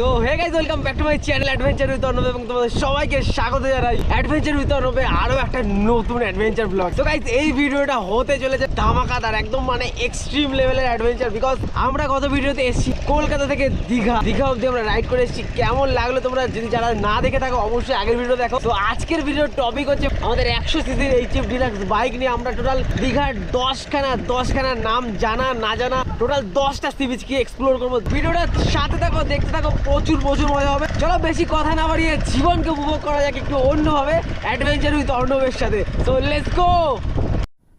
তো hey guys welcome back to my channel adventure with Arnab এবং তোমাদের সবাইকে স্বাগত জানাই অ্যাডভেঞ্চার উইথ অর্ণবে আরও একটা নতুন অ্যাডভেঞ্চার ব্লগ তো গাইস এই ভিডিওটা হতে চলেছে ধামাকাদার, একদম মানে এক্সট্রিম লেভেলের অ্যাডভেঞ্চার বিকজ আমরা গত ভিডিওতে এসেছি কলকাতা থেকে দীঘা। দীঘা অবধি আমরা রাইড করে এসেছি। কেমন লাগল তোমরা যদি যারা না দেখে থাকো, অবশ্যই আগের ভিডিও দেখো। তো আজকের ভিডিওর টপিক হচ্ছে আমাদের একশো সিসির এইচ এফ ডিলাক্স বাইক নিয়ে আমরা টোটাল দীঘার দশখানা দশখানা নাম জানা, না জানা টোটাল দশটা সি এক্সপ্লোর করব। ভিডিওটা সাথে থাকো, দেখতে থাকো। প্রচুর প্রচুর মজা হবে। চলো বেশি কথা না বাড়িয়ে জীবনকে উপভোগ করা যাক একটু অন্যভাবে অ্যাডভেঞ্চার উইথ অর্ণবের সাথে। তো লেটস গো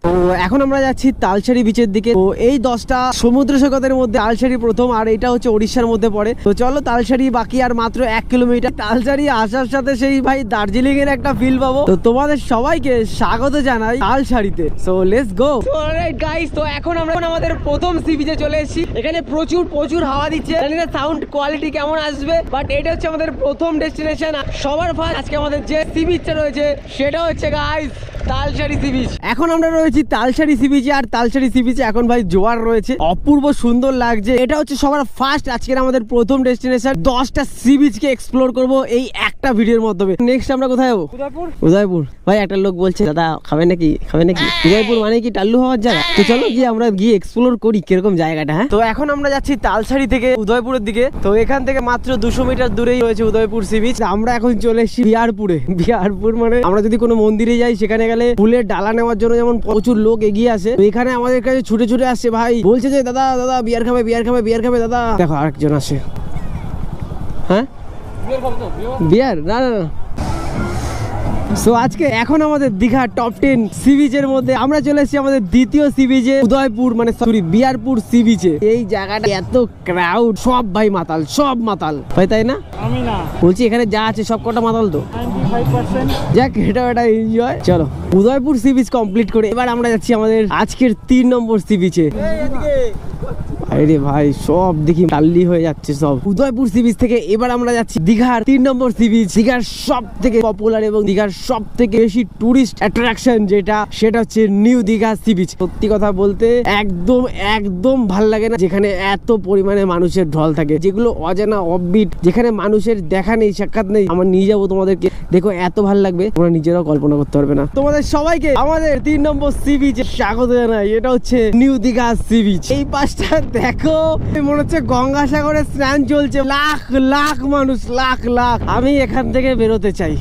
তো এখন আমরা যাচ্ছি তালসারি বিচের দিকে। তো এই দশটা সমুদ্র সৈকতের মধ্যে তালসারি প্রথম আর এটা হচ্ছে ওড়িশার মধ্যে পড়ে। তো চলো তালসারি বাকি আর মাত্র এক কিলোমিটার। তালসারি আসার সাথে সেই ভাই দার্জিলিং এর একটা ফিল পাবো। তো তোমাদের সবাইকে স্বাগত জানাই তালসারিতে সো লেটস গো গাইস তো এখন আমরা আমাদের প্রথম সি বিচে চলে এসেছি। এখানে প্রচুর প্রচুর হাওয়া দিচ্ছে। জানি না সাউন্ড কোয়ালিটি কেমন আসবে বাট এটা হচ্ছে আমাদের প্রথম ডেস্টিনেশন সবার ফার্স্ট আজকে আমাদের যে সি বিচটা রয়েছে, সেটা হচ্ছে গাইস তালসারি সি বিচ এখন আমরা রয়েছি তালসারি সি বিচে আর তালসারি সি বিচে এখন ভাই জোয়ার রয়েছে। অপূর্ব সুন্দর লাগছে। এটা হচ্ছে সবার ফার্স্ট আজকের আমাদের প্রথম ডেস্টিনেশন দশটা সি বিচকে এক্সপ্লোর করব এই একটা ভিডিওর মাধ্যমে। নেক্সট আমরা কোথায় যাব? উদয়পুর। উদয়পুর। ভাই একটা লোক বলছে দাদা খাবে নাকি? খাবে নাকি? উদয়পুর মানে কি টাল্লু হওয়ার জায়গা? তো চলো গিয়ে আমরা গিয়ে এক্সপ্লোর করি কীরকম জায়গাটা হ্যাঁ? তো এখন আমরা যাচ্ছি তালসারি থেকে উদয়পুরের দিকে। তো এখান থেকে মাত্র দুশো মিটার দূরেই রয়েছে উদয়পুর সি বিচ আমরা এখন চলে এসেছি বিহারপুরে। বিহারপুর মানে আমরা যদি কোনো মন্দিরে যাই সেখানে গেলে ফুলের ডালা নেওয়ার জন্য যেমন প্রচুর লোক এগিয়ে আসে। এখানে আমাদের কাছে ছুটে ছুটে আসছে ভাই। বলছে যে, দাদা দাদা, বিয়ার খাবে বিয়ার খাবে বিয়ার খাবে, দাদা। দেখো আরেকজন আসে। হ্যাঁ? বিয়ার? না না না। সো আজকে এখন আমাদের দীঘা টপ টেন সি বিচের মধ্যে আমরা চলে এসেছি আমাদের দ্বিতীয় সি বিচে উদয়পুর মানে সরি বিয়ারপুর সি বিচে এই জায়গাটা এত ক্রাউড সব ভাই মাতাল সব মাতাল। ভাই তাই না? আমি না। বলছি এখানে যা আছে সব কটা মাতাল তো? যাক এটা একটা এনজয় চলো উদয়পুর সি বিচ কমপ্লিট করে এবার আমরা যাচ্ছি আমাদের আজকের তিন নম্বর সি বিচে আরে ভাই, সব দেখি টাল্লি হয়ে যাচ্ছে সব। উদয়পুর সি বিচ থেকে এবার আমরা যাচ্ছি দীঘার তিন নম্বর সি বিচ দীঘার সব থেকে পপুলার এবং দীঘার সব থেকে বেশি টুরিস্ট অ্যাট্রাকশন যেটা, সেটা হচ্ছে নিউ দীঘা সি বিচ সত্যি কথা বলতে একদম একদম ভালো লাগে না, যেখানে এত পরিমাণে মানুষের ঢল থাকে, যেগুলো অজানা অববিট যেখানে মানুষের দেখা নেই, সাক্ষাৎ নেই। আমার নিয়ে যাব তোমাদেরকে। দেখো, এত ভালো লাগবে, তোমরা নিজেরাও কল্পনা করতে পারবে না। তোমাদের সবাইকে আমাদের তিন নম্বর সি বিচ স্বাগত জানাই, এটা হচ্ছে নিউ দীঘা সি বিচ এই পাশটা দেখো, মনে হচ্ছে গঙ্গাসাগরে স্নান চলছে। লাখ লাখ মানুষ, লাখ লাখ। আমি এখান থেকে বেরোতে চাই।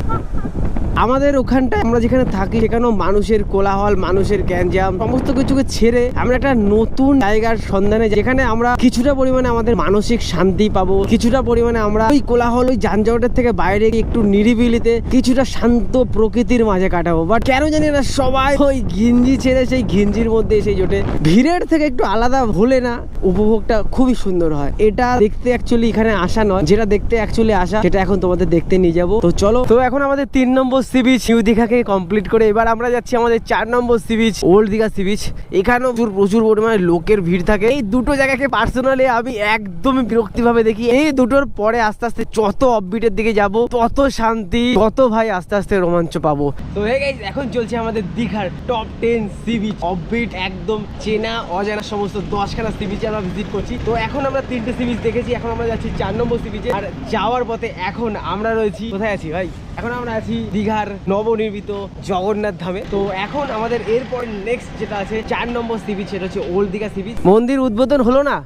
আমাদের ওখানটায় আমরা যেখানে থাকি, সেখানেও মানুষের কোলাহল, মানুষের গ্যাঞ্জাম, সমস্ত কিছুকে ছেড়ে আমরা একটা নতুন জায়গার সন্ধানে যেখানে আমরা কিছুটা পরিমাণে আমাদের মানসিক শান্তি পাবো, কিছুটা পরিমাণে আমরা ওই কোলাহল, ওই যানজটের থেকে বাইরে একটু নিরিবিলিতে কিছুটা শান্ত প্রকৃতির মাঝে কাটাবো। বাট কেন জানি না, সবাই ওই ঘিঞ্জি ছেড়ে সেই ঘিঞ্জির মধ্যে সেই জোটে। ভিড়ের থেকে একটু আলাদা হলে না, উপভোগটা খুবই সুন্দর হয়। এটা দেখতে অ্যাকচুয়ালি এখানে আসা নয়, যেটা দেখতে অ্যাকচুয়ালি আসা, সেটা এখন তোমাদের দেখতে নিয়ে যাব। তো চলো, তো এখন আমাদের তিন নম্বর সি বিচ, নিউ দীঘাকে কমপ্লিট করে এবার আমরা যাচ্ছি আমাদের চার নম্বর sea beach, old Digha sea beach. এখানেও প্রচুর প্রচুর পরিমাণে লোকের ভিড় থাকে। এই দুটো জায়গাকে পার্সোনালি আমি একদমই বিরক্তি ভাবে দেখি। এই দুটোর পরে আস্তে আস্তে যত অফবিটের দিকে যাব, তত শান্তি, তত ভাই আস্তে আস্তে রোমাঞ্চ পাবো। তো হে এখন চলছে আমাদের দীঘার top ten sea beach. Offbeat একদম চেনা, অজানা সমস্ত দশখানা সি বিচে আমরা ভিজিট করছি। তো এখন আমরা তিনটে সি বিচ দেখেছি, এখন আমরা যাচ্ছি চার নম্বর সি বিচে। আর যাওয়ার পথে এখন আমরা রয়েছি। কোথায় আছি ভাই? এখন আমরা আছি দীঘার নবনির্মিত জগন্নাথ ধামে। তো এখন আমাদের এরপর নেক্সট যেটা আছে চার নম্বর সি বিচ সেটা হচ্ছে ওল্ড দীঘা সি বিচ মন্দির উদ্বোধন হলো না?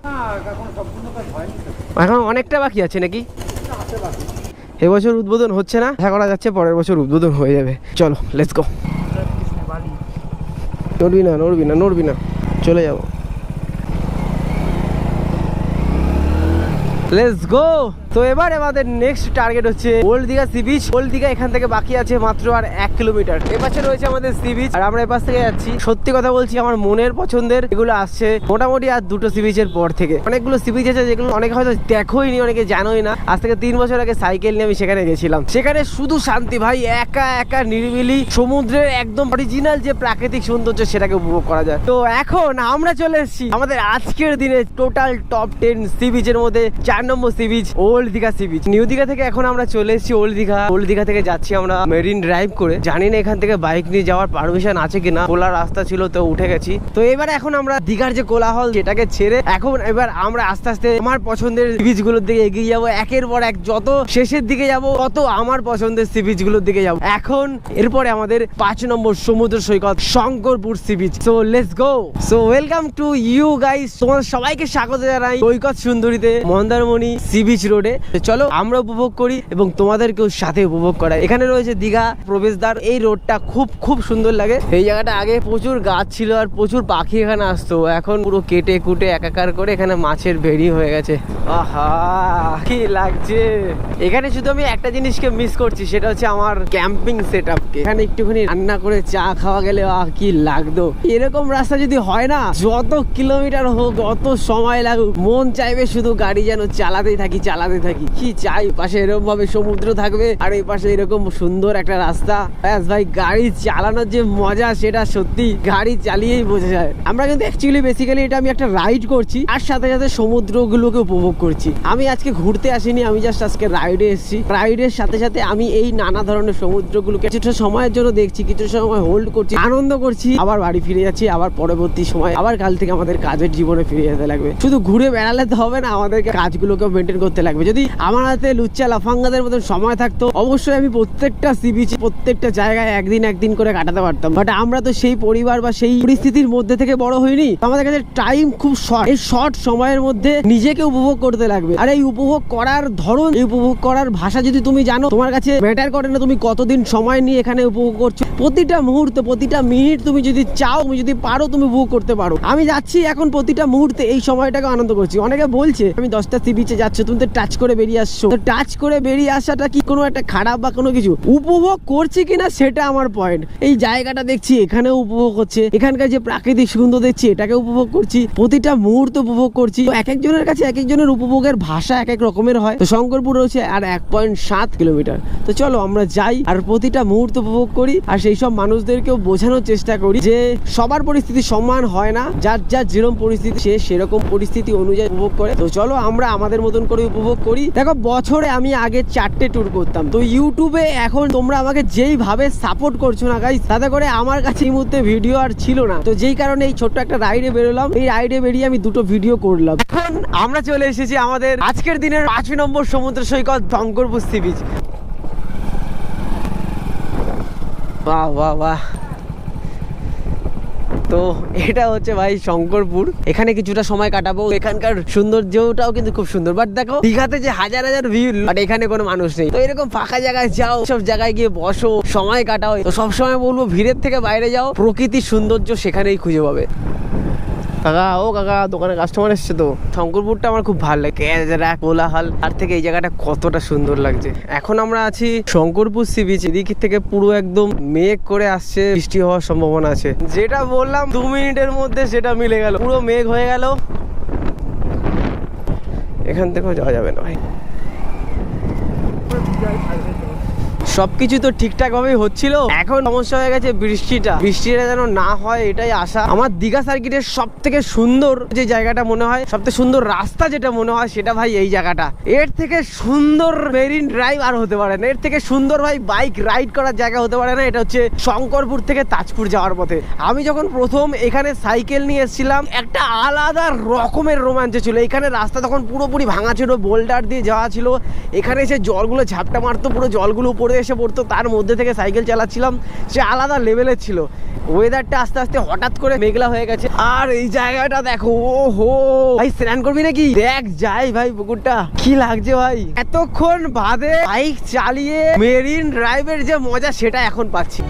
এখন অনেকটা বাকি আছে নাকি? এবছর উদ্বোধন হচ্ছে না? আশা করা যাচ্ছে পরের বছর উদ্বোধন হয়ে যাবে। চলো লেটস গো নড়বি না নড়বি না নড়বি না। চলে যাব। গো তো এবার আমাদের নেক্সট টার্গেট হচ্ছে old Digha sea beach old Digha এখান থেকে বাকি আছে মাত্র আর এক কিলোমিটার। এপাশে রয়েছে আমাদের সি বিচ আর আমরা এপাশ থেকে যাচ্ছি। সত্যি কথা বলছি, আমার মনের পছন্দের এগুলো আসছে মোটামুটি আর দুটো সি বিচের পর থেকে। অনেকগুলো সি বিচ আছে যেগুলো অনেকে হয়তো দেখোই নি অনেকে জানোই না। আজ থেকে তিন বছর আগে সাইকেল নিয়ে আমি সেখানে গেছিলাম। সেখানে শুধু শান্তি ভাই, একা একা, নিরিবিলি, সমুদ্রের একদম অরিজিনাল যে প্রাকৃতিক সৌন্দর্য সেটাকে উপভোগ করা যায়। তো এখন আমরা চলে এসেছি আমাদের আজকের দিনে টোটাল টপ টেন সি বিচের মধ্যে। চার চার নম্বর sea beach, old Digha sea beach. New Digha থেকে এখন আমরা চলে এসেছি ওল্ড দীঘা। ওল্ড দীঘা থেকে যাচ্ছি আমরা মেরিন ড্রাইভ করে। জানি না এখান থেকে বাইক নিয়ে যাওয়ার পারমিশন আছে কিনা। খোলা রাস্তা ছিল তো উঠে গেছি। তো এবার এখন আমরা দীঘার যে কোলাহল যেটাকে ছেড়ে এখন এবার আমরা আস্তে আস্তে আমার পছন্দের সি বিচগুলোর দিকে এগিয়ে যাব। একের পর এক যত শেষের দিকে যাব, তত আমার পছন্দের সি বিচগুলোর দিকে যাব। এখন এরপরে আমাদের পাঁচ নম্বর সমুদ্র সৈকত, Shankarpur sea beach. So let's go so welcome to you guys তোমাদের সবাইকে স্বাগত জানাই সৈকত সুন্দরীতে, মন্দারমণি সি বিচ রোডে। চলো আমরা উপভোগ করি এবং তোমাদেরকেও সাথে উপভোগ করাই। এখানে রয়েছে দীঘা প্রবেশদ্বার। এই রোডটা খুব খুব সুন্দর লাগে। এই জায়গাটা আগে প্রচুর গাছ ছিল আর প্রচুর পাখি এখানে আসতো। এখন পুরো কেটে কুটে একাকার করে এখানে মাছের ভেড়ি হয়ে গেছে। আহা, কি লাগছে। এখানে শুধু আমি একটা জিনিসকে মিস করছি, সেটা হচ্ছে আমার ক্যাম্পিং সেট এখানে একটুখানি রান্না করে চা খাওয়া গেলে, আহ, কি লাগতো। এরকম রাস্তা যদি হয় না, যত কিলোমিটার হোক যত সময় লাগুক। মন চাইবে শুধু গাড়ি যেন চালাতেই থাকি চালাতে থাকি। কি চাই? পাশে এরকম ভাবে সমুদ্র থাকবে আর এই পাশে এরকম সুন্দর একটা রাস্তা। ব্যাস ভাই, গাড়ি চালানোর যে মজা সেটা সত্যি গাড়ি চালিয়েই বোঝা যায়। আমরা কিন্তু অ্যাকচুয়ালি বেসিক্যালি এটা আমি একটা রাইড করছি আর সাথে সাথে সমুদ্রগুলোকে উপভোগ করছি। আমি আজকে ঘুরতে আসিনি, আমি জাস্ট আজকে রাইডে এসেছি। রাইডের সাথে সাথে আমি এই নানা ধরনের সমুদ্রগুলোকে কিছুটা সময়ের জন্য দেখছি কিছু সময় হোল্ড করছি, আনন্দ করছি। আবার বাড়ি ফিরে যাচ্ছি, আবার পরবর্তী সময়, আবার কাল থেকে আমাদের কাজের জীবনে ফিরে যেতে লাগবে। শুধু ঘুরে বেড়ালে তো হবে না, আমাদেরকে কাজগুলোকে মেনটেন করতে লাগবে। যদি আমার হাতে লুচ্চা লাফাঙ্গাদের মতন সময় থাকতো, অবশ্যই আমি প্রত্যেকটা সি বিচ প্রত্যেকটা জায়গায় একদিন একদিন করে কাটাতে পারতাম। বাট আমরা তো সেই পরিবার বা সেই পরিস্থিতির মধ্যে থেকে বড় হইনি। আমাদের কাছে টাইম খুব শর্ট এই শর্ট সময়ের মধ্যে নিজেকে উপভোগ করতে লাগবে। আর এই উপভোগ করার ধরন, এই উপভোগ করার ভাষা যদি তুমি জানো, তোমার কাছে ম্যাটার করে না তুমি কতদিন সময় নিয়ে এখানে উপভোগ করছ। প্রতিটা মুহূর্ত, প্রতিটা মিনিট তুমি যদি চাও, তুমি যদি পারো, তুমি উপভোগ করতে পারো। আমি যাচ্ছি এখন প্রতিটা মুহূর্তে এই সময়টাকে আনন্দ করছি। অনেকে বলছে, আমি দশটা সি বিচে যাচ্ছ, তুমি তো টাচ করে বেরিয়ে আসছো। টাচ করে বেরিয়ে আসাটা কি কোনো একটা খারাপ বা কোনো কিছু? উপভোগ করছি কিনা সেটা আমার পয়েন্ট এই জায়গাটা দেখছি, এখানেও উপভোগ হচ্ছে। এখানকার যে প্রাকৃতিক সুন্দর দেখছি, এটাকে উপভোগ করছি। প্রতিটা মুহূর্ত উপভোগ করছি। তো এক একজনের কাছে এক একজনের উপভোগের ভাষা এক এক রকমের হয়। তো শঙ্করপুর রয়েছে আর এক পয়েন্ট সাত কিলোমিটার তো চলো আমরা যাই আর প্রতিটা মুহূর্ত উপভোগ করি আর সেই সব মানুষদেরকেও বোঝানোর চেষ্টা করি যে সবার পরিস্থিতি সমান হয় না। যার যার যেরকম পরিস্থিতি, সে সেরকম পরিস্থিতি অনুযায়ী উপভোগ করে। তো চলো আমরা আমাদের মতন করে উপভোগ করি। দেখো, বছরে আমি আগে চারটে ট্যুর করতাম। তো ইউটিউবে এখন তোমরা আমাকে যেইভাবে সাপোর্ট করছ না গাইস তাতে করে আমার কাছে এই মুহূর্তে ভিডিও আর ছিল না। তো যেই কারণে এই ছোট্ট একটা রাইডে বেরোলাম। এই রাইডে বেরিয়ে আমি দুটো ভিডিও করলাম। এখন আমরা চলে এসেছি আমাদের আজকের দিনের পাঁচ নম্বর সমুদ্র সৈকত শঙ্করপুর সি বিচ বাহ বাহ বাহ। তো এটা হচ্ছে ভাই শঙ্করপুর। এখানে কিছুটা সময় কাটাবো। এখানকার সৌন্দর্যটাও কিন্তু খুব সুন্দর। বাট দেখো, দীঘাতে যে হাজার হাজার ভিউ বাট এখানে কোনো মানুষ নেই। তো এরকম ফাঁকা জায়গায় যাও, সব জায়গায় গিয়ে বসো, সময় কাটাও। তো সবসময় বলব, ভিড়ের থেকে বাইরে যাও। প্রকৃতির সৌন্দর্য সেখানেই খুঁজে পাবে। কাকা, ও কাকা দোকানে কাস্টমার এসছে তো। শঙ্করপুরটা আমার খুব ভালো লাগে। ক্যাজরা কোলাহাল। আর থেকে এই জায়গাটা কতটা সুন্দর লাগছে। এখন আমরা আছি শঙ্করপুর সি বিচ। এদিক থেকে পুরো একদম মেঘ করে আসছে, বৃষ্টি হওয়ার সম্ভাবনা আছে। যেটা বললাম, দু মিনিটের মধ্যে সেটা মিলে গেল। পুরো মেঘ হয়ে গেল। এখান থেকেও যাওয়া যাবে না ভাই। সবকিছু তো ঠিকঠাক ভাবেই হচ্ছিল। এখন সমস্যা হয়ে গেছে বৃষ্টিটা। বৃষ্টিটা যেন না হয়, এটাই আশা। আমার দীঘা সার্কিটের সব থেকে সুন্দর যে জায়গাটা মনে হয় সব থেকে সুন্দর রাস্তা যেটা মনে হয়, সেটা ভাই এই জায়গাটা। এর থেকে সুন্দর মেরিন ড্রাইভ আর হতে পারে না। এর থেকে সুন্দর ভাই বাইক রাইড করার জায়গা হতে পারে না। এটা হচ্ছে শঙ্করপুর থেকে তাজপুর যাওয়ার পথে। আমি যখন প্রথম এখানে সাইকেল নিয়ে এসেছিলাম, একটা আলাদা রকমের রোমাঞ্চ ছিল। এখানে রাস্তা তখন পুরোপুরি ভাঙা ছিল, বোল্ডার দিয়ে যাওয়া ছিল। এখানে এসে জলগুলো ঝাপটা মারতো, পুরো জলগুলো উপরে এসে পড়তো, তার মধ্যে থেকে সাইকেল চালাচ্ছিলাম, সে আলাদা লেভেলের ছিল। ওয়েদারটা আস্তে আস্তে হঠাৎ করে মেঘলা হয়ে গেছে। আর এই জায়গাটা দেখো ও হো ভাই, স্নান করবি নাকি? দেখ, যাই ভাই, পুকুরটা। কি লাগছে ভাই? এতক্ষণ বাদে বাইক চালিয়ে মেরিন ড্রাইভের যে মজা, সেটা এখন পাচ্ছি।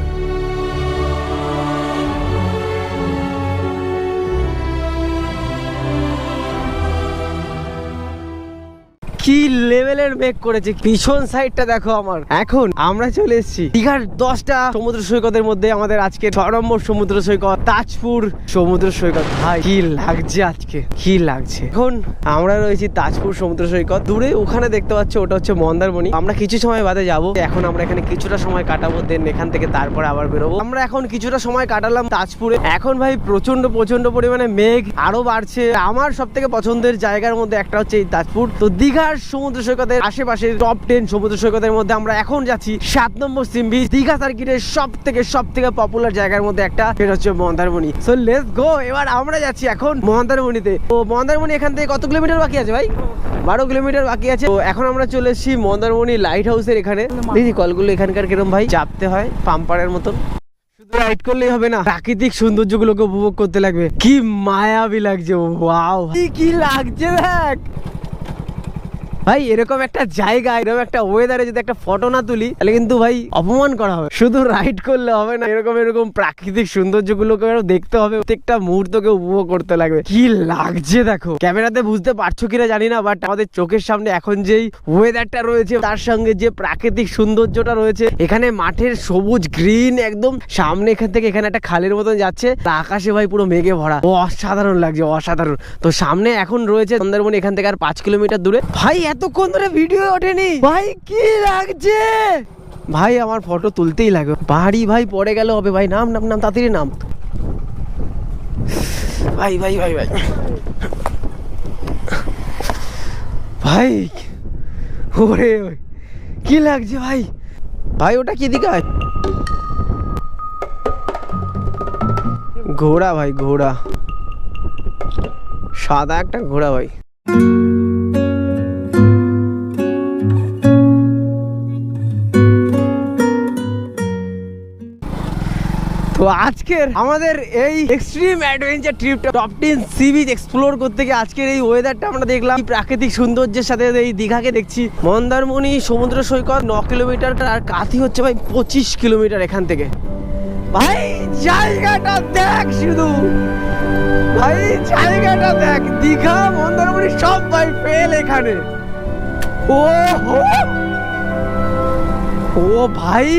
কি লেভেলের মেঘ করেছে? পিছন সাইডটা দেখো আমার। এখন আমরা চলে এসেছি দীঘার দশটা সমুদ্র সৈকতের মধ্যে আমাদের আজকে ছ নম্বর সমুদ্র সৈকত, তাজপুর সমুদ্র সৈকত। ভাই, কি লাগছে আজকে? কি লাগছে? এখন আমরা রয়েছি তাজপুর সমুদ্র সৈকত। দূরে ওখানে দেখতে পাচ্ছ, ওটা হচ্ছে মন্দারমণি। আমরা কিছু সময় বাদে যাব। এখন আমরা এখানে কিছুটা সময় কাটাবো দেন এখান থেকে তারপরে আবার বেরোবো। আমরা এখন কিছুটা সময় কাটালাম তাজপুরে। এখন ভাই প্রচণ্ড প্রচণ্ড পরিমাণে মেঘ আরও বাড়ছে। আমার সব থেকে পছন্দের জায়গার মধ্যে একটা হচ্ছে এই তাজপুর। তো দীঘার সমুদ্র সৈকতের আশেপাশে টপ টেন সমুদ্র সৈকতের মধ্যে আমরা এখন যাচ্ছি সাত নম্বর সিম বিচ দীঘা সার্কিটের সব থেকে সব থেকে পপুলার জায়গার মধ্যে একটা, সেটা হচ্ছে মন্দারমণি। সো লেটস গো এবার আমরা যাচ্ছি এখন মন্দারমণিতে। তো মন্দারমণি এখান থেকে কত কিলোমিটার বাকি আছে ভাই? বারো কিলোমিটার বাকি আছে। তো এখন আমরা চলে এসেছি মন্দারমণি লাইট হাউসের এখানে দেখি কলগুলো এখানকার কিরম ভাই? চাপতে হয়, পাম্পারের মতন। রাইড করলেই হবে না, প্রাকৃতিক সৌন্দর্যগুলোকে উপভোগ করতে লাগবে। কি মায়াবী লাগছে ওয়াও কি লাগছে দেখ! ভাই, এরকম একটা জায়গা, এরকম একটা ওয়েদারে যদি একটা ফটো না তুলি, তাহলে কিন্তু ভাই অপমান করা হবে। শুধু রাইড করলে হবে না, এরকম এরকম প্রাকৃতিক সৌন্দর্যগুলোকে আরও দেখতে হবে, প্রত্যেকটা মুহূর্তকে উপভোগ করতে লাগবে। কি লাগছে দেখো। ক্যামেরাতে বুঝতে পারছ কিনা জানি না বাট আমাদের চোখের সামনে এখন যেই ওয়েদারটা রয়েছে, তার সঙ্গে যে প্রাকৃতিক সৌন্দর্যটা রয়েছে, এখানে মাঠের সবুজ গ্রিন একদম, সামনে এখান থেকে এখানে একটা খালের মতন যাচ্ছে, তা আকাশে ভাই পুরো মেঘে ভরা। অসাধারণ লাগছে, অসাধারণ। তো সামনে এখন রয়েছে সুন্দরবন এখান থেকে আর পাঁচ কিলোমিটার দূরে। ভাই এতক্ষণ ধরে ভিডিও ওঠেনি। ভাই, কি লাগছে? ভাই, আমার ফটো তুলতেই লাগবে। বাড়ি ভাই পড়ে গেল হবে ভাই। নাম নাম নাম, তাড়াতাড়ি নাম। ভাই ভাই ভাই ভাই। ভাই, ওরে, কি লাগছে ভাই? ভাই, ওটা কি দিকে ঘোড়া ভাই, ঘোড়া। সাদা একটা ঘোড়া ভাই। তো আজকের আমাদের এই এক্সট্রিম অ্যাডভেঞ্চার ট্রিপটা top ten sea beach explore করতে গিয়ে আজকের এই ওয়েদারটা আমরা দেখলাম। প্রাকৃতিক সৌন্দর্যের সাথে এই দীঘাকে দেখছি। মন্দারমণি, সমুদ্র সৈকত, ন কিলোমিটার আর কাথি হচ্ছে ভাই পঁচিশ কিলোমিটার এখান থেকে। ভাই, জায়গাটা দেখ শুধু। ভাই, জায়গাটা দেখ। দীঘা, মন্দারমণি সব ভাই ফেল এখানে। ও ও ভাই!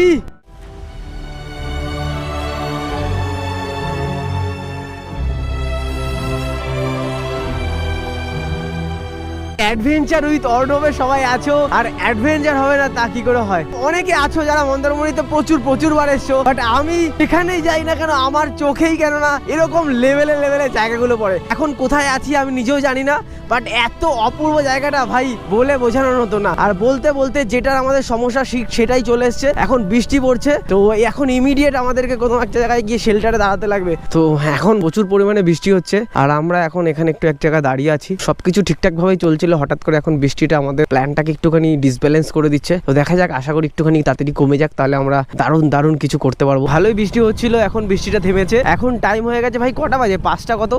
অ্যাডভেঞ্চার উইথ অর্ণবে সবাই আছো, আর অ্যাডভেঞ্চার হবে না, তা কি করে হয়? অনেকে আছো যারা মন্দারমণিতে প্রচুর প্রচুর বার এসছো বাট আমি এখানেই যাই না কেন, আমার চোখেই কেন না, এরকম লেভেলে লেভেলে জায়গাগুলো পড়ে। এখন কোথায় আছি আমি নিজেও জানি না বাট এত অপূর্ব জায়গাটা ভাই, বলে বোঝানোর মতো না। আর বলতে বলতে যেটার আমাদের সমস্যা সেটাই চলে এসছে। এখন বৃষ্টি পড়ছে, তো এখন ইমিডিয়েট আমাদেরকে কোনো একটা জায়গায় গিয়ে শেল্টারে দাঁড়াতে লাগবে। তো এখন প্রচুর পরিমাণে বৃষ্টি হচ্ছে, আর আমরা এখন এখানে একটু এক জায়গায় দাঁড়িয়ে আছি। সবকিছু ঠিকঠাক ভাবেই চলছিল হঠাৎ করে এখন বৃষ্টিটা আমাদের প্ল্যানটাকে একটুখানি ডিসব্যালেন্স করে দিচ্ছে। তো দেখা যাক, আশা করি একটুখানি তাড়াতাড়ি কমে যাক, তাহলে আমরা দারুণ দারুণ কিছু করতে পারব। ভালোই বৃষ্টি হচ্ছিল, এখন বৃষ্টিটা থেমেছে। এখন টাইম হয়ে গেছে ভাই, কটা বাজে? পাঁচটা কত?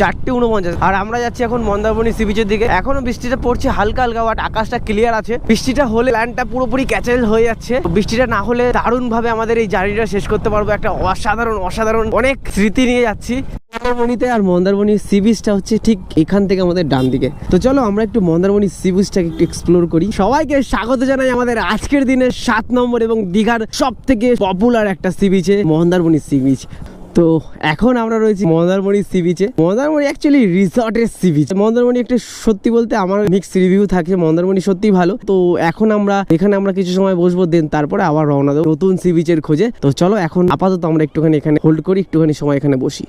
চারটে উনপঞ্চাশ। আর আমরা যাচ্ছি এখন মন্দারমণি সি বিচের দিকে। এখনও বৃষ্টিটা পড়ছে হালকা হালকা বাট আকাশটা ক্লিয়ার আছে। বৃষ্টিটা হলে প্ল্যানটা পুরোপুরি ক্যাচেল হয়ে যাচ্ছে। বৃষ্টিটা না হলে দারুণ ভাবে আমাদের এই জার্নিটা শেষ করতে পারব। একটা অসাধারণ অসাধারণ অনেক স্মৃতি নিয়ে যাচ্ছি। মন্দারমণিতে আর মন্দারমণির সি বিচটা হচ্ছে ঠিক এখান থেকে আমাদের ডান দিকে। তো চলো আমরা একটু মন্দারমণি সি বিচটাকে একটু এক্সপ্লোর করি। সবাইকে স্বাগত জানাই আমাদের আজকের দিনের সাত নম্বর এবং দীঘার সব থেকে পপুলার একটা সি বিচে, মন্দারমণি সি বিচ। তো এখন আমরা রয়েছি মন্দারমণি সি বিচে মন্দারমণি অ্যাকচুয়ালি রিসর্টের সি বিচ মন্দারমণি একটা সত্যি বলতে আমার মিক্স রিভিউ থাকে, মন্দারমণি সত্যি ভালো। তো এখন আমরা, এখানে আমরা কিছু সময় বসবো দেন তারপরে আবার রওনা দেবো নতুন সি বিচের খোঁজে। তো চলো এখন আপাতত আমরা একটুখানি এখানে হোল্ড করি, একটুখানি সময় এখানে বসি।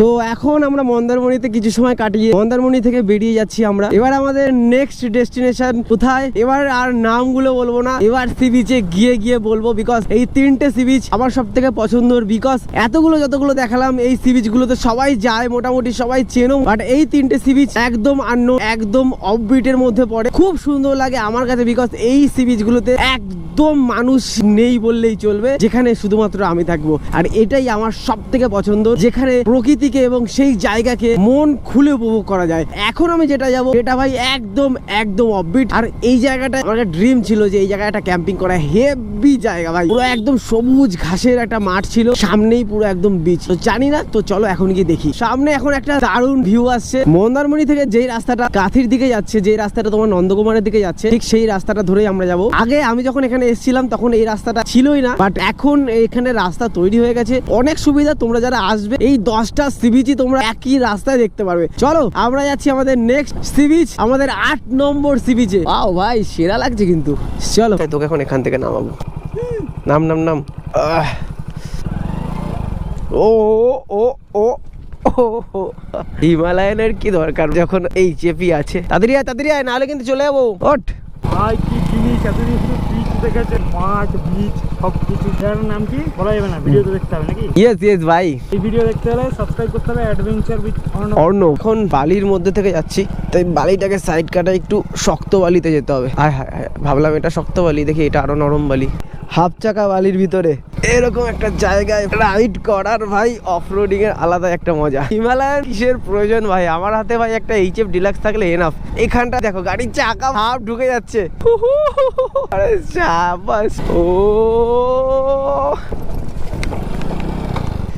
তো এখন আমরা মন্দারমণিতে কিছু সময় কাটিয়ে মন্দারমণি থেকে বেরিয়ে যাচ্ছি আমরা। এবার আমাদের নেক্সট ডেস্টিনেশন কোথায়? এবার আর নামগুলো বলব না। এবার সি বিচে গিয়ে গিয়ে বলব বিকজ এই তিনটে সি বিচ আমার সব থেকে পছন্দর বিকজ এতগুলো যতগুলো দেখালাম, এই সি বিচ গুলোতে সবাই যায়, মোটামুটি সবাই চেনো। বাট এই তিনটে সি বিচ একদম আন্ন একদম অফবিটের মধ্যে পড়ে। খুব সুন্দর লাগে আমার কাছে বিকজ এই সি বিচ গুলোতে একদম মানুষ নেই বললেই চলবে, যেখানে শুধুমাত্র আমি থাকব। আর এটাই আমার সব থেকে পছন্দ। যেখানে প্রকৃতি প্রকৃতিকে এবং সেই জায়গাকে মন খুলে উপভোগ করা যায়। এখন আমি যেটা যাব এটা ভাই একদম একদম অফবিট আর এই জায়গাটা আমার একটা ড্রিম ছিল যে এই জায়গায় একটা ক্যাম্পিং করা। হেভি জায়গা ভাই। পুরো একদম সবুজ ঘাসের একটা মাঠ ছিল, সামনেই পুরো একদম বিচ তো জানি না, তো চলো এখন গিয়ে দেখি। সামনে এখন একটা দারুণ ভিউ আসছে। মন্দারমণি থেকে যেই রাস্তাটা কাথির দিকে যাচ্ছে, যেই রাস্তাটা তোমার নন্দকুমারের দিকে যাচ্ছে, ঠিক সেই রাস্তাটা ধরেই আমরা যাব। আগে আমি যখন এখানে এসেছিলাম, তখন এই রাস্তাটা ছিলই না বাট এখন এখানে রাস্তা তৈরি হয়ে গেছে। অনেক সুবিধা, তোমরা যারা আসবে, এই দশটা সিবিচি তোমরা একই রাস্তায় দেখতে পারবে। চলো, আমরা যাচ্ছি আমাদের নেক্সট সিবিচ আমাদের আট নম্বর সিবিচে আও ভাই, সেরা লাগছে কিন্তু। চলো। তোকে এখন এখান থেকে নামাবো। নাম নাম নাম। ও ও ও। হিমালয়ানের কি দরকার? যখন এই চেপি আছে। তাড়াতাড়ি আয় তাড়াতাড়ি আয়, নাহলে কিন্তু চলে যাব। ওঠ। ভাই, কি জিনিস এতদিন শুধু বিচ দেখেছে মাঠ বিচ সব কিছু এর নাম কি? বলা যাবে না ভিডিও তো দেখতে হবে নাকি? ইয়েস ইয়েস ভাই। এই ভিডিও দেখতে হলে সাবস্ক্রাইব করতে হবে অ্যাডভেঞ্চার উইথ এখন বালির মধ্যে থেকে যাচ্ছি তাই বালিটাকে সাইড কাটা একটু শক্ত বালিতে যেতে হবে। হ্যাঁ হায় ভাবলাম এটা শক্ত বালি দেখি এটা আরও নরম বালি। হাফ চাকা বালির ভিতরে। এরকম একটা জায়গায় রাইড করার ভাই অফ রোডিং এর আলাদা একটা মজা। হিমালয়ান কিসের প্রয়োজন ভাই? আমার হাতে ভাই একটা এইচ এফ ডিলাক্স থাকলে এনাফ এখানটা দেখো, গাড়ির চাকা হাফ ঢুকে যাচ্ছে। ও।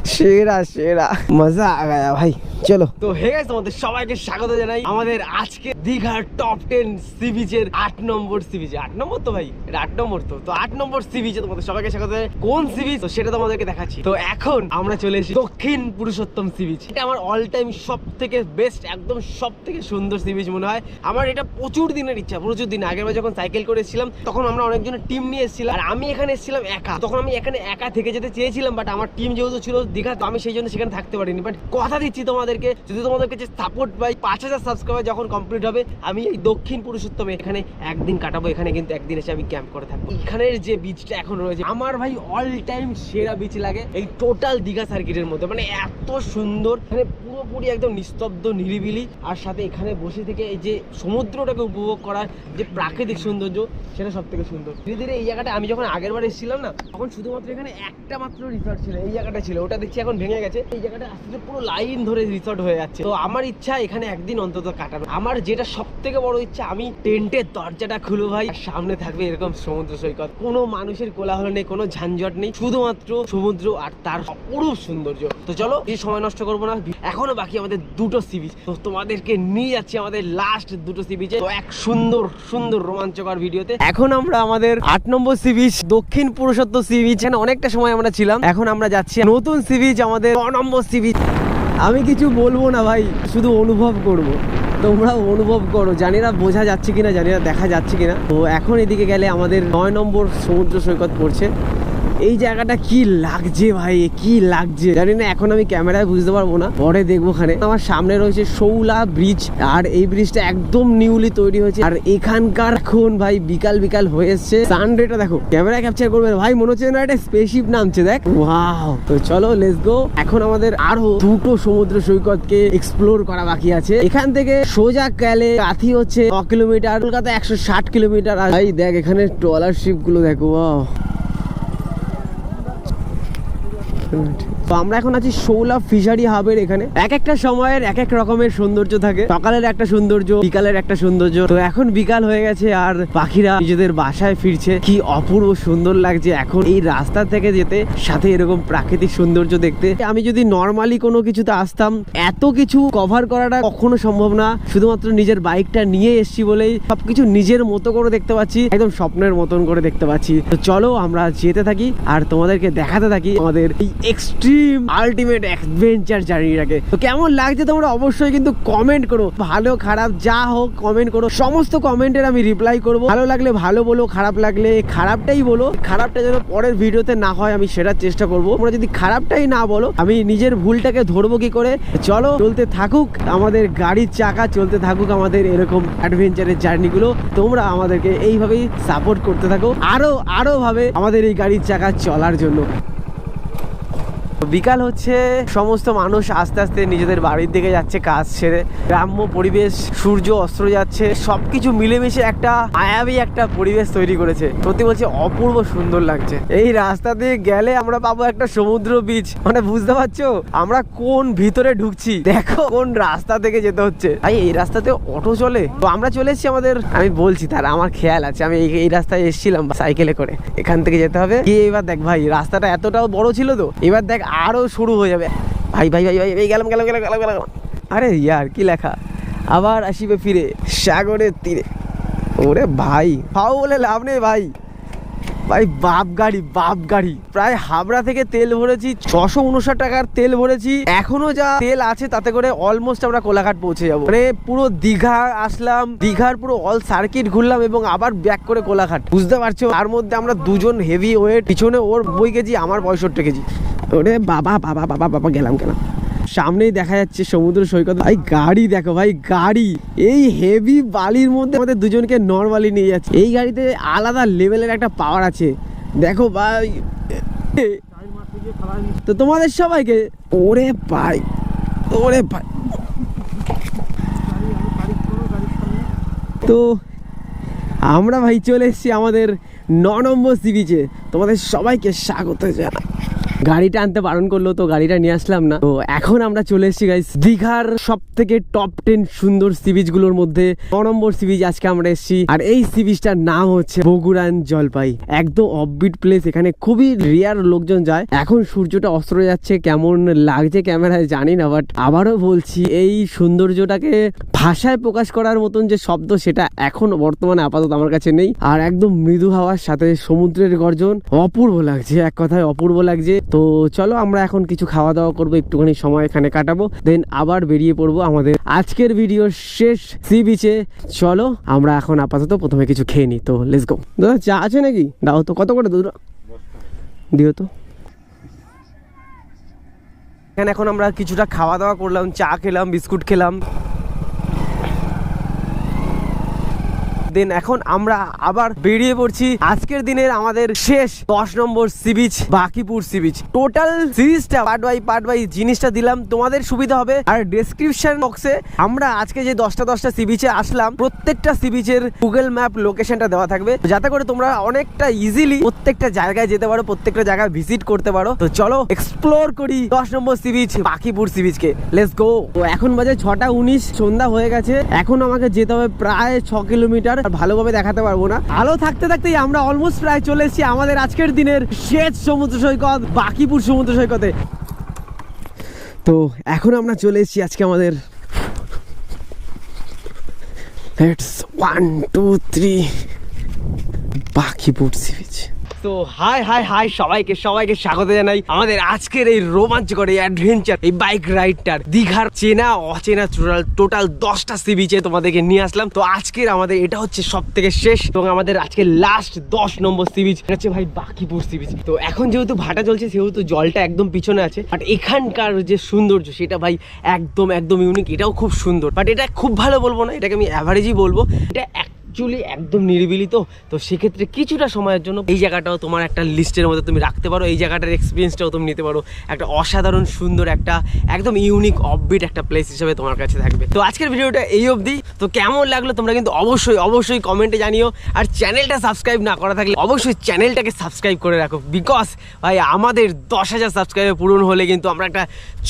সেরা সেরা। মজা আ গায়া ভাই। চলো। তো হে গাইস তোমাদের সবাইকে স্বাগত জানাই আমাদের আজকে দীঘার টপ টেন সি বিচের আট নম্বর সি বিচে আট নম্বর তো ভাই, এটা আট নম্বর তো। তো আট নম্বর সি বিচে তোমাদের সবাইকে স্বাগত জানাই। কোন সি বিচ তো সেটা তোমাদেরকে দেখাচ্ছি। তো এখন আমরা চলে এসেছি দক্ষিণ পুরুষোত্তম সি বিচ এটা আমার অল টাইম সব থেকে বেস্ট একদম সব থেকে সুন্দর সি বিচ মনে হয়। আমার এটা প্রচুর দিনের ইচ্ছা, প্রচুর দিন। আগেরবার যখন সাইকেল করে এসেছিলাম, তখন আমরা অনেকজনের টিম নিয়ে এসেছিলাম। আর আমি এখানে এসেছিলাম একা। তখন আমি এখানে একা থেকে যেতে চেয়েছিলাম বাট আমার টিম যেহেতু ছিল দীঘা, তো আমি সেই জন্য সেখানে থাকতে পারিনি। বাট কথা দিচ্ছি তোমাদেরকে, যদি তোমাদের কাছে সাপোর্ট পাই, পাঁচ হাজার সাবস্ক্রাইবার যখন কমপ্লিট হবে, আমি এই দক্ষিণ পুরুষোত্তমে এখানে একদিন কাটাবো, এখানে কিন্তু একদিন এসে আমি ক্যাম্প করে থাকব। এখানের যে বিচটা এখন রয়েছে, আমার ভাই অল টাইম সেরা বিচ লাগে এই টোটাল দীঘা সার্কিটের মধ্যে। মানে এত সুন্দর এখানে পুরোপুরি একদম নিস্তব্ধ, নিরিবিলি। আর সাথে এখানে বসে থেকে এই যে সমুদ্রটাকে উপভোগ করার যে প্রাকৃতিক সৌন্দর্য, সেটা সব থেকে সুন্দর। ধীরে ধীরে এই জায়গাটা আমি যখন আগের বার এসেছিলাম না, তখন শুধুমাত্র এখানে একটা মাত্র রিসর্ট ছিল, এই জায়গাটা ছিল। ওটা দেখছি এখন ভেঙে গেছে। এই জায়গাটা আস্তে পুরো লাইন ধরে রিসর্ট হয়ে যাচ্ছে। তো আমার ইচ্ছা এখানে একদিন অন্তত কাটানো। আমার যেটা সব থেকে বড় ইচ্ছা, আমি টেন্টের দরজাটা খুলো ভাই। সামনে থাকবে এরকম সমুদ্র সৈকত। কোনো মানুষের কোলাহল নেই, কোনো ঝঞ্ঝট নেই। শুধুমাত্র সমুদ্র আর তার অপরূপ সৌন্দর্য। তো চলো এই সময় নষ্ট করব না। এখনও বাকি আমাদের দুটো সি বিচ তো তোমাদেরকে নিয়ে যাচ্ছি আমাদের লাস্ট দুটো সি বিচে তো এক সুন্দর সুন্দর রোমাঞ্চকর ভিডিওতে এখন আমরা আমাদের আট নম্বর সি বিচ দক্ষিণ পুরুষোত্তম সি বিচ এখানে অনেকটা সময় আমরা ছিলাম। এখন আমরা যাচ্ছি নতুন সি বিচ আমাদের ন নম্বর সি বিচ আমি কিছু বলব না ভাই, শুধু অনুভব করব। তোমরাও অনুভব করো। জানি না বোঝা যাচ্ছে কিনা, জানি না দেখা যাচ্ছে কিনা। তো এখন এদিকে গেলে আমাদের নয় নম্বর সমুদ্র সৈকত পড়ছে। এই জায়গাটা কি লাগছে ভাই? কি লাগছে? জানি না, এখন আমি ক্যামেরায় বুঝতে পারব না। পরে দেখব ওখানে। আমার সামনে রয়েছে শৌলা ব্রিজ আর এই ব্রিজটা একদম নিউলি তৈরি হয়েছে। আর এখানকার এখন ভাই বিকাল বিকাল হয়ে এসছে। সানডেটা দেখো। ক্যামেরা ক্যাপচার করবে ভাই, মনে হচ্ছে না একটা স্পেসশিপ নামছে, দেখ। তো চলো লেটস গো এখন আমাদের আরও দুটো সমুদ্র সৈকতকে এক্সপ্লোর করা বাকি আছে। এখান থেকে সোজা গেলে কাথি হচ্ছে ন কিলোমিটার, কলকাতা একশো ষাট কিলোমিটার। ভাই, দেখ, এখানে ট্রলার শিপগুলো, দেখো food. তো আমরা এখন আছি শৌলা ফিশারি হাবের এখানে। এক একটা সময়ের এক এক রকমের সৌন্দর্য থাকে। সকালের একটা সৌন্দর্য, বিকালের একটা সৌন্দর্য। তো এখন বিকাল হয়ে গেছে আর পাখিরা নিজেদের বাসায় ফিরছে। কি অপূর্ব সুন্দর লাগছে এখন এই রাস্তা থেকে যেতে, সাথে এরকম প্রাকৃতিক সৌন্দর্য দেখতে। আমি যদি নর্মালি কোনো কিছুতে আসতাম, এত কিছু কভার করাটা কখনো সম্ভব না। শুধুমাত্র নিজের বাইকটা নিয়ে এসছি বলেই সবকিছু নিজের মতো করে দেখতে পাচ্ছি, একদম স্বপ্নের মতন করে দেখতে পাচ্ছি। তো চলো আমরা যেতে থাকি আর তোমাদেরকে দেখাতে থাকি আমাদের এই এক্সট্রিম আলটিমেট অ্যাডভেঞ্চার জার্নিটাকে তো কেমন লাগছে তোমরা অবশ্যই কিন্তু কমেন্ট করো। ভালো, খারাপ, যা হোক কমেন্ট করো। সমস্ত কমেন্টের আমি রিপ্লাই করব। ভালো লাগলে ভালো বলো, খারাপ লাগলে খারাপটাই বলো। খারাপটা যেন পরের ভিডিওতে না হয়, আমি সেটার চেষ্টা করব। তোমরা যদি খারাপটাই না বলো, আমি নিজের ভুলটাকে ধরবো কি করে? চলো, চলতে থাকুক। আমাদের গাড়ির চাকা চলতে থাকুক আমাদের এরকম অ্যাডভেঞ্চারের জার্নিগুলো তোমরা আমাদেরকে এইভাবেই সাপোর্ট করতে থাকো। আরও আরও ভাবে আমাদের এই গাড়ির চাকা চলার জন্য। বিকাল হচ্ছে, সমস্ত মানুষ আস্তে আস্তে নিজেদের বাড়ির দিকে যাচ্ছে কাজ ছেড়ে গ্রাম্য পরিবেশ, সূর্য, অস্ত্র যাচ্ছে, সবকিছু মিলেমিশে একটা মায়াবী একটা পরিবেশ তৈরি করেছে। সত্যি বলছি, অপূর্ব সুন্দর লাগছে। এই রাস্তা দিয়ে গেলে আমরা পাবো একটা সমুদ্র বিচ মানে বুঝতে পারছ? আমরা কোন ভিতরে ঢুকছি? দেখো কোন রাস্তা থেকে যেতে হচ্ছে। ভাই এই রাস্তাতে অটো চলে? তো আমরা চলে এসেছি আমাদের, আমি বলছি, তার আমার খেয়াল আছে, আমি এই- এই রাস্তায় এসেছিলাম সাইকেলে করে। এখান থেকে যেতে হবে। গিয়ে এবার দেখ ভাই, রাস্তাটা এতটাও বড় ছিল তো। এবার দেখ আরও শুরু হয়ে যাবে। ভাই ভাই ভাই ভাই এই গেলাম গেলাম গেলাম গেলাম গেলাম। আরে ইয়ার, কি লেখা? আবার আসিবে ফিরে, সাগরের তীরে। ওরে ভাই, ফাও বলে লাভ নেই ভাই। ভাই, বাপ গাড়ি বাপ গাড়ি। প্রায় হাবড়া থেকে তেল ভরেছি, ছশো উনষাট টাকার তেল ভরেছি। এখনও যা তেল আছে, তাতে করে অলমোস্ট আমরা কোলাঘাট পৌঁছে যাব। মানে পুরো দীঘা আসলাম, দীঘার পুরো অল সার্কিট ঘুরলাম এবং আবার ব্যাক করে কোলাঘাট। বুঝতে পারছ? তার মধ্যে আমরা দুজন হেভি ওয়েট পিছনে ওর বই কেজি, আমার পঁয়ষট্টি কেজি। ওরে বাবা বাবা বাবা বাবা, গেলাম গেলাম। সামনেই দেখা যাচ্ছে সমুদ্র সৈকত। ভাই, গাড়ি দেখো, ভাই, গাড়ি। এই হেভি বালির মধ্যে আমাদের দুজনকে নর্মালি নিয়ে যাচ্ছে। এই গাড়িতে আলাদা লেভেলের একটা পাওয়ার আছে। দেখো ভাই। তো তোমাদের সবাইকে, ওরে ভাই ওরে ভাই। তো আমরা ভাই চলে এসেছি আমাদের ন নম্বর সি বিচে তোমাদের সবাইকে স্বাগত জানাই। গাড়িটা আনতে বারণ করল, তো গাড়িটা নিয়ে আসলাম না। তো এখন আমরা চলে এসেছি গাইস দীঘার সব থেকে টপ টেন সুন্দর সি বিচগুলোর মধ্যে ন নম্বর সি বিচ আজকে আমরা এসেছি। আর এই সি বিচটার নাম হচ্ছে বগুড়ান জলপাই। একদম অফবিট প্লেস এখানে খুবই রিয়ার লোকজন যায়। এখন সূর্যটা অস্ত্র যাচ্ছে, কেমন লাগছে ক্যামেরায় জানি না বাট আবারও বলছি, এই সৌন্দর্যটাকে ভাষায় প্রকাশ করার মতন যে শব্দ, সেটা এখন বর্তমানে আপাতত আমার কাছে নেই। আর একদম মৃদু হাওয়ার সাথে সমুদ্রের গর্জন অপূর্ব লাগছে, এক কথায় অপূর্ব লাগছে। তো চলো আমরা এখন কিছু খাওয়া দাওয়া করব, একটুখানি সময় এখানে কাটাবো দেন আবার বেরিয়ে পড়ব আমাদের আজকের ভিডিওর শেষ সি বিচে চলো আমরা এখন আপাতত প্রথমে কিছু খেয়ে নিই তো লেটস গো দাদা, চা আছে নাকি? দাও তো, কত করে দুটো দিও তো। এখানে এখন আমরা কিছুটা খাওয়া দাওয়া করলাম, চা খেলাম, বিস্কুট খেলাম। দেন। এখন আমরা আবার বেরিয়ে পড়ছি আজকের দিনের আমাদের শেষ দশ নম্বর sea beach Bakipur sea beach total সিরিজটা পার্ট বাই পার্ট বাই জিনিসটা দিলাম। তোমাদের সুবিধা হবে। আর ডেসক্রিপশন বক্সে আমরা আজকে যে দশটা দশটা সি বিচে আসলাম, প্রত্যেকটা সি বিচের গুগল ম্যাপ লোকেশনটা দেওয়া থাকবে। যাতে করে তোমরা অনেকটা ইজিলি প্রত্যেকটা জায়গায় যেতে পারো, প্রত্যেকটা জায়গায় ভিজিট করতে পারো। তো চলো এক্সপ্লোর করি দশ নম্বর সি বিচ বাকিপুর সি বিচকে লেটস গো তো এখন বাজে ছটা উনিশ, সন্ধ্যা হয়ে গেছে। এখন আমাকে যেতে হবে প্রায় ছ কিলোমিটার। ভালোভাবে দেখাতে পারব না। আলো থাকতে থাকতেই আমরা অলমোস্ট প্রায় চলে এসেছি আমাদের আজকের দিনের শেষ সমুদ্র সৈকত, বাকিপুর সমুদ্র সৈকতে। তো এখন আমরা চলে এসেছি আজকে আমাদের one two three Bakipur sea beach তো হাই হাই হাই, সবাইকে সবাইকে স্বাগত জানাই আমাদের আজকের এই রোমাঞ্চকর এই অ্যাডভেঞ্চার এই বাইক রাইডটার দীঘার চেনা, অচেনা টোটাল টোটাল দশটা সি বিচে তোমাদেরকে নিয়ে আসলাম। তো আজকের আমাদের এটা হচ্ছে সব থেকে শেষ এবং আমাদের আজকে লাস্ট দশ নম্বর সি বিচ হচ্ছে ভাই বাকিপুর সি বিচ তো এখন যেহেতু ভাটা চলছে, সেহেতু জলটা একদম পিছনে আছে। বাট এখানকার যে সৌন্দর্য, সেটা ভাই একদম একদম ইউনিক এটাও খুব সুন্দর। বাট এটা খুব ভালো বলব না, এটাকে আমি অ্যাভারেজই বলব। এটা অ্যাকচুয়ালি একদম নিরিবিলি তো। তো সেক্ষেত্রে কিছুটা সময়ের জন্য এই জায়গাটাও তোমার একটা লিস্টের মধ্যে তুমি রাখতে পারো। এই জায়গাটার এক্সপিরিয়েন্সটাও তুমি নিতে পারো। একটা অসাধারণ, সুন্দর, একটা একদম ইউনিক অফবিট একটা প্লেস হিসেবে তোমার কাছে থাকবে। তো আজকের ভিডিওটা এই অবধি। তো কেমন লাগল তোমরা কিন্তু অবশ্যই অবশ্যই কমেন্টে জানিও। আর চ্যানেলটা সাবস্ক্রাইব না করা থাকলে অবশ্যই চ্যানেলটাকে সাবস্ক্রাইব করে রাখো। বিকজ ভাই, আমাদের দশ হাজার সাবস্ক্রাইবার পূরণ হলে কিন্তু আমরা একটা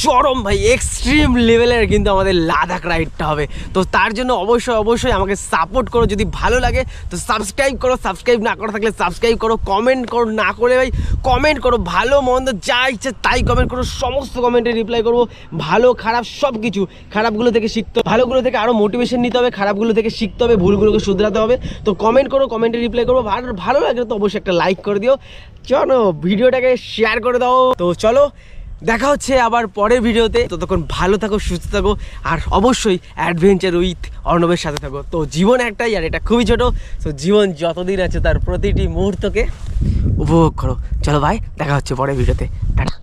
চরম ভাই এক্সট্রিম লেভেলের কিন্তু আমাদের লাদাখ রাইডটা হবে। তো তার জন্য অবশ্যই অবশ্যই আমাকে সাপোর্ট করো। যদি ভালো লাগে, তো সাবস্ক্রাইব করো সাবস্ক্রাইব না করা থাকলে সাবস্ক্রাইব করো কমেন্ট করো, না করে ভাই কমেন্ট করো, ভালো মন্দ যা ইচ্ছে তাই কমেন্ট করো, সমস্ত কমেন্টে রিপ্লাই করব, ভালো, খারাপ সব কিছু খারাপগুলো থেকে শিখতে ভালোগুলো থেকে আরও মোটিভেশন নিতে হবে, খারাপগুলো থেকে শিখতে হবে, ভুলগুলোকে শুধরাতে হবে। তো কমেন্ট করো কমেন্টে রিপ্লাই করব ভালো ভালো লাগলে তো অবশ্যই একটা লাইক করে দিও। চলো, ভিডিওটাকে শেয়ার করে দাও। তো চলো দেখা হচ্ছে আবার পরের ভিডিওতে। ততক্ষণ ভালো থাকো, সুস্থ থাকো, আর অবশ্যই অ্যাডভেঞ্চার উইথ অর্ণবের সাথে থাকো। তো জীবন একটাই, আর এটা খুবই ছোটো। তো জীবন যতদিন আছে তার প্রতিটি মুহূর্তকে উপভোগ করো। চলো ভাই দেখা হচ্ছে পরের ভিডিওতে। টাটা।